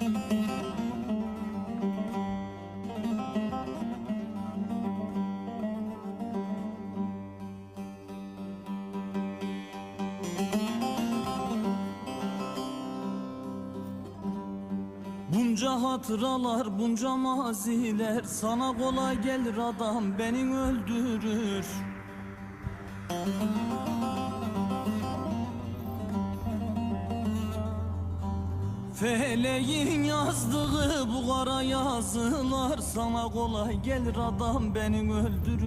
Bunca hatıralar, bunca maziler Sana kolay gelir adam, beni öldürür. Feleğin yazdığı bu kara yazılar Sana kolay. Gelir adam beni öldürür